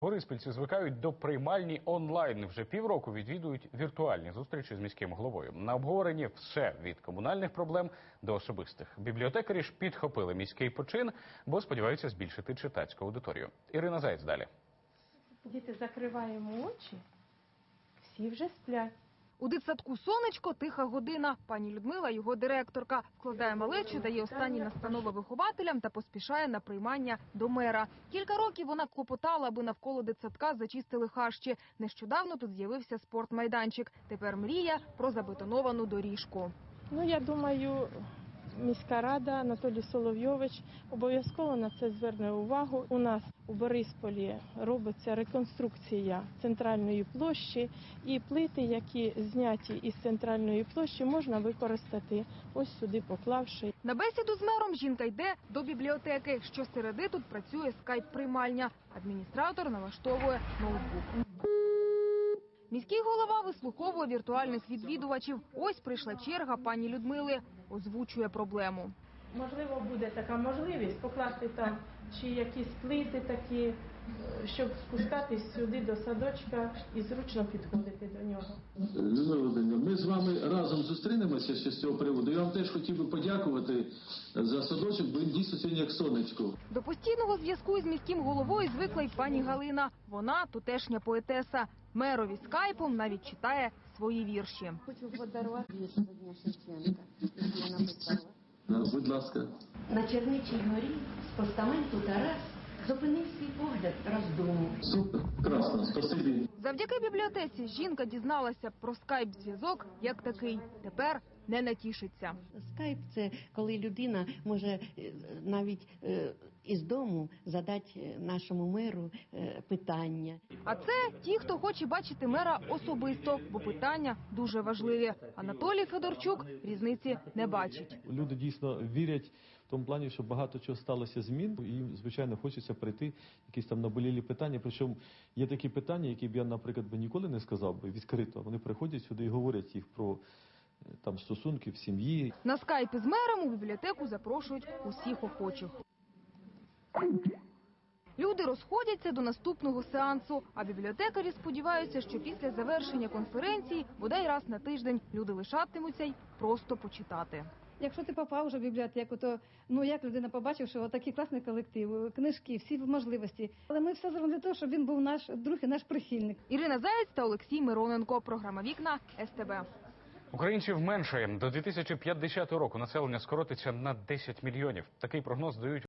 Бориспільці звикають до приймальні онлайн. Вже півроку відвідують віртуальні зустрічі з міським головою. На обговоренні все від комунальних проблем до особистих. Бібліотекарі ж підхопили міський почин, бо сподіваються збільшити читацьку аудиторію. Ірина Заєць далі. Діти, закриваємо очі, всі вже сплять. У дитсадку сонечко тиха година. Пані Людмила, його директорка, вкладає малечу, дає останні настанови вихователям та поспішає на приймання до мера. Кілька років вона клопотала, аби навколо дитсадка зачистили хащі. Нещодавно тут з'явився спортмайданчик. Тепер мрія про забетоновану доріжку. Ну, я думаю, міська рада Анатолій Соловйович обов'язково на це зверне увагу. У нас у Борисполі робиться реконструкція центральної площі, і плити, які зняті із центральної площі, можна використати ось сюди, поклавши. На бесіду з мером жінка йде до бібліотеки. Щосереди тут працює скайп-приймальня. Адміністратор налаштовує ноутбук. Міський голова вислуховує віртуальних відвідувачів. Ось прийшла черга пані Людмили. Озвучує проблему. Можливо, буде така можливість покласти там чи якісь плити такі, е, щоб спускатись сюди до садочка і зручно підходити до нього. Людмила Володимирівна, ми з вами разом зустрінемося ще з цього приводу. Я вам теж хотів би подякувати за садочок, бо він дійсно сьогодні як сонечко. До постійного зв'язку із міським головою звикла й пані Галина. Вона тутешня поетеса. Мерові скайпом навіть читає свої вірші. Хочу подарувати вірш Дня Шевченка, який я написала. Будь ласка. На Черничій горі з постаменту Тарас зупинив свій погляд роздуму. Супер, красно, спасибі. Завдяки бібліотеці жінка дізналася про скайп-зв'язок як такий. Тепер не натішиться. Скайп це коли людина може е, навіть е, із дому задати е, нашому меру е, питання. А це ті, хто хоче бачити мера особисто, бо питання дуже важливі. Анатолій Федорчук різниці не бачить. Люди дійсно вірять в тому плані, що багато чого сталося змін, і їм, звичайно, хочеться прийти, якісь там наболілі питання. Причому є такі питання, які б я, наприклад, би ніколи не сказав би відкрито. Вони приходять сюди і говорять їх про е, там стосунки в сім'ї, На скайпі з мером у бібліотеку запрошують усіх охочих. Люди розходяться до наступного сеансу, а бібліотекарі сподіваються, що після завершення конференції, бодай раз на тиждень, люди лишатимуться й просто почитати. Якщо ти попав вже в бібліотеку, то ну як людина побачив, що такий класний колектив, книжки, всі можливості. Але ми все зробимо для того, щоб він був наш друг і наш прихильник. Ірина Заєць та Олексій Мироненко. Програма Вікна СТБ. Українців меншає до 2050 року. Населення скоротиться на 10 мільйонів. Такий прогноз дають